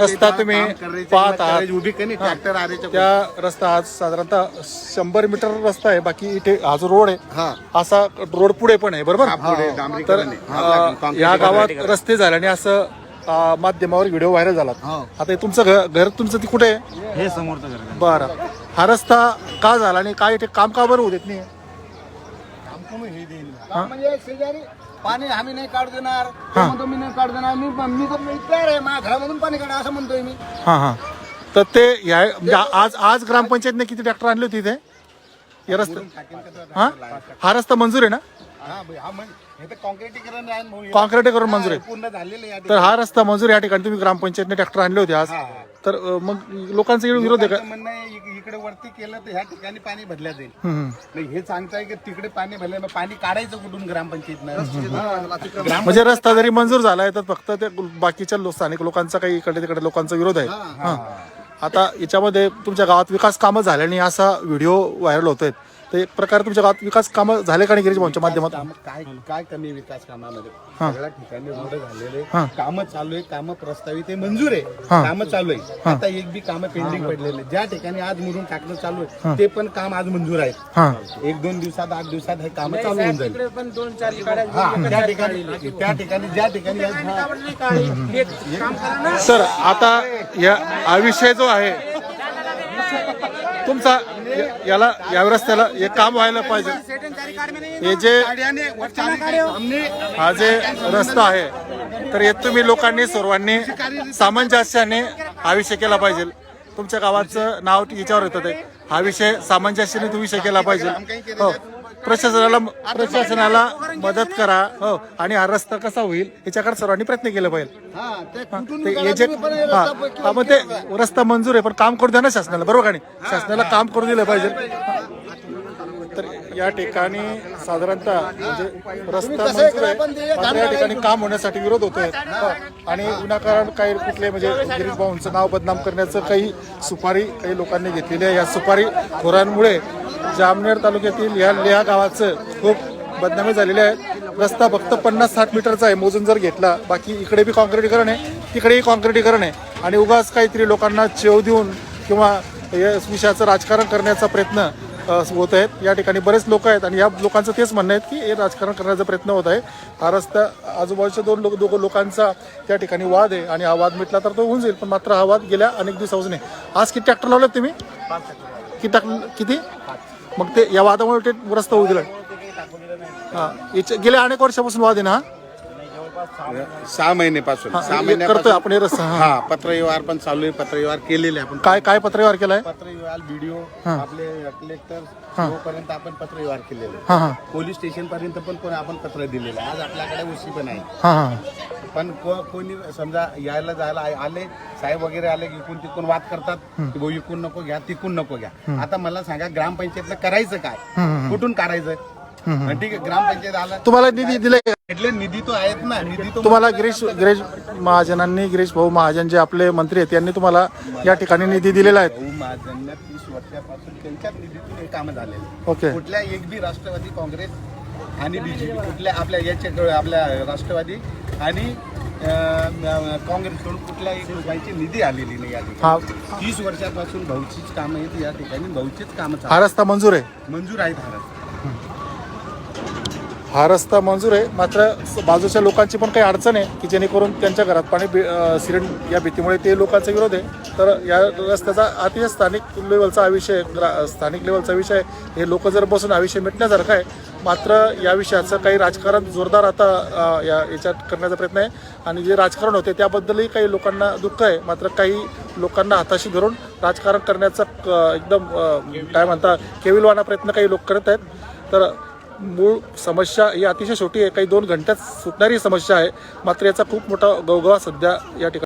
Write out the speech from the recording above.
रस्ता तुम्ही पाहत आहात. उभी कनी ट्रॅक्टर त्या रस्ता आज साधारणतः शंभर मीटर रस्ता आहे बाकी इथे हा जो रोड आहे. हा. असा रोड पुढे पण आहे बरोबर? हा, पुढे तर या गावात. रस्ते झाल्याने असं अ, माध्यमावर व्हिडिओ व्हायरल झाला. आता हे तुमचं घर घर तुमचं ती कुठे आहे? हे समोरचं घर आहे. बरं. हा रस्ता का झाला आणि काय इथे काम का बरं होत नाही? शेजारी पाणी आम्ही नाही काढू देणार. तो म्हणतो मी नाही काढू देणार. मी मी तर मी तयार आहे. माझ्या घरामधून पाणी काढा असं म्हणतोय मी. हा हा. तर ते या म्हणजे आज आज ग्रामपंचायतने किती ट्रॅक्टर आणले होते इथे? या रस्ता हा? हा रस्ता मंजूर आहे ना? कॉन्क्रीट करून मंजूर. आहे पूर्ण झालेलं आहे या तर हा रस्ता मंजूर या ठिकाणी तुम्ही ग्रामपंचायतने ट्रॅक्टर आणले होते आज. तर मग लोकांचा इकडे विरोध आहे का? इकडे वरती केलं तर ह्या ठिकाणी पाणी भरल्या जाईल. हे सांगताय की तिकडे पाणी भरलं मग पाणी काढायचं कुठून ग्रामपंचायतनं? ग्राम म्हणजे रस्ता जरी मंजूर झालाय तर फक्त ते बाकीच्या स्थानिक लोकांचा काही इकडे तिकडे लोकांचा विरोध आहे. हा. आता याच्यामध्ये तुमच्या गावात विकास कामं झाल्याने असा व्हिडिओ व्हायरल होतोय. एक प्रकारे तुमच्या गावात विकास कामं झाले का नाही गिरीश भाऊंच्या माध्यमातून? कामं काय काय कमी विकास कामामध्ये? सगळ्या ठिकाणी रोड झालेले. हा. कामं चालू आहे कामं प्रस्तावित आहे मंजूर आहे. हा. कामं चालू आहे. आता एक बी कामं पेंडिंग पडलेले. ज्या ठिकाणी आज मुरून टाकणं चालू आहे ते पण काम आज मंजूर आहे हा. एक दोन दिवसात आठ दिवसात हे काम चालू होऊन जाईल. हा, त्या ठिकाणी त्या ठिकाणी ज्या ठिकाणी सर आता या हा विषय जो आहे तुमचा याला या रस्त्याला हे काम व्हायला पाहिजे. हे जे हा जे रस्ता आहे तर हे तुम्ही लोकांनी सर्वांनी सामंजस्याने हा विषय केला पाहिजे. तुमच्या गावाचं नाव याच्यावर येतं ते. हा विषय सामंजस्याने तुम्ही विषय केला पाहिजे. हो. प्रशासनाला प्रशासनाला मदत करा. हो आणि हा रस्ता कसा होईल याच्याकडे सर्वांनी प्रयत्न केला पाहिजे. हा, ते हे हे मग ते रस्ता मंजूर आहे पण काम करू द्या ना शासनाला बरोबर का नाही? शासनाला काम करू दिलं पाहिजे. तर या ठिकाणी साधारणतः म्हणजे रस्ता मंजूर आहे मात्र या ठिकाणी काम होण्यासाठी विरोध होतोय. हा. आणि विनाकारण काही कुठले म्हणजे गिरीश भाऊंचं नाव बदनाम करण्याचं काही सुपारी काही लोकांनी घेतलेली आहे. या सुपारी खोरांमुळे जामनेर तालुक्यातील या लेहा गावाचं खूप बदनामी झालेली आहे. रस्ता फक्त पन्नास साठ मीटरचा आहे. मोजून जर घेतला बाकी इकडे बी कॉन्क्रिटीकरण आहे तिकडेही कॉन्क्रिटीकरण आहे. आणि उगाच काहीतरी लोकांना चेव देऊन किंवा या विषयाचं राजकारण करण्याचा प्रयत्न होत आहेत. या ठिकाणी बरेच लोक आहेत आणि या लोकांचं तेच म्हणणं आहे की हे राजकारण करण्याचा प्रयत्न होत आहे. हा रस्ता आजूबाजूच्या दोन लोक दोघं लोकांचा त्या ठिकाणी वाद आहे. आणि हा वाद मिटला तर तो होऊन जाईल पण मात्र हा वाद गेल्या अनेक दिवसापासून आहे. आज किती ट्रॅक्टर लावलेत तुम्ही? किती टाक किती? मग ते या वादामुळे ते रस्ता होऊ दिला. हां याच्या- गेल्या अनेक वर्षापासून वाद आहे ना सहा महिन्यापासून हा सहा हे महिन्यापासून. करतोय आपण हे रस्ता हा. हा पत्रव्यवहार पण चालू आहे पत्रव्यवहार केलेले आपण. काय काय पत्रव्यवहार केलाय? पत्रव्यवहार व्हिडिओ. आपले कलेक्टर पर्यंत आपण पत्रव्यवहार केलेले हा हा. पोलीस स्टेशन पर्यंत पण कोण आपण पत्र दिलेलं आहे. आज आपल्याकडे उशी पण आहे. हा हा. पण को- कोणी समजा यायला जायला आ- आले साहेब वगैरे आले की इकून तिकून वाद करतात की भाऊ इकून नको घ्या तिकून नको घ्या. आता मला सांगा ग्रामपंचायतला करायचं काय? कुठून काढायचं? ठीक आहे ग्रामपंचायत आला. तुम्हाला निधी दिलाय का? म्हटले निधी तो आहेत ना निधी तो तुम्हाला गिरीश गिरीश महाजनांनी गिरीश भाऊ महाजन जे आपले मंत्री आहेत त्यांनी तुम्हाला या ठिकाणी निधी दिलेला आहे. भाऊ महाजनने तीस वर्षापासून त्यांच्याच निधीतून हे काम झालेले ओके. कुठल्या एक बी राष्ट्रवादी काँग्रेस आणि बीजेपी कुठल्या आपल्या याच्या आपल्या राष्ट्रवादी आणि काँग्रेसकडून कुठल्या एक रुपयाची निधी आलेली नाही या ठिकाणी. तीस वर्षापासून भाऊचीच कामं आहेत या ठिकाणी भाऊचीच कामं हा रस्ता मंजूर आहे. मंजूर आहेत हा रस्ता. हा रस्ता मंजूर आहे. मात्र बाजूच्या लोकांची पण काही अडचण आहे की जेणेकरून त्यांच्या घरात पाणी बी अं, या भीतीमुळे ते लोकांचा विरोध आहे. तर या रस्त्याचा अतिशय स्थानिक लेवलचा हा विषय आहे. ग्रा- स्थानिक लेवलचा विषय आहे. हे लोक जर बसून हा विषय मिटण्यासारखा आहे मात्र या विषयाचं काही राजकारण जोरदार आता या याच्यात करण्याचा प्रयत्न आहे. आणि जे राजकारण होते त्याबद्दलही काही लोकांना दुःख आहे. मात्र काही लोकांना हाताशी धरून राजकारण करण्याचा क- एकदम काय म्हणता केविलवाना प्रयत्न काही लोक करत आहेत. तर मूळ समस्या ही अतिशय छोटी आहे. काही दोन घंट्यात सुटणारी समस्या आहे. मात्र याचा खूप मोठा गवगवा सध्या या ठिकाणी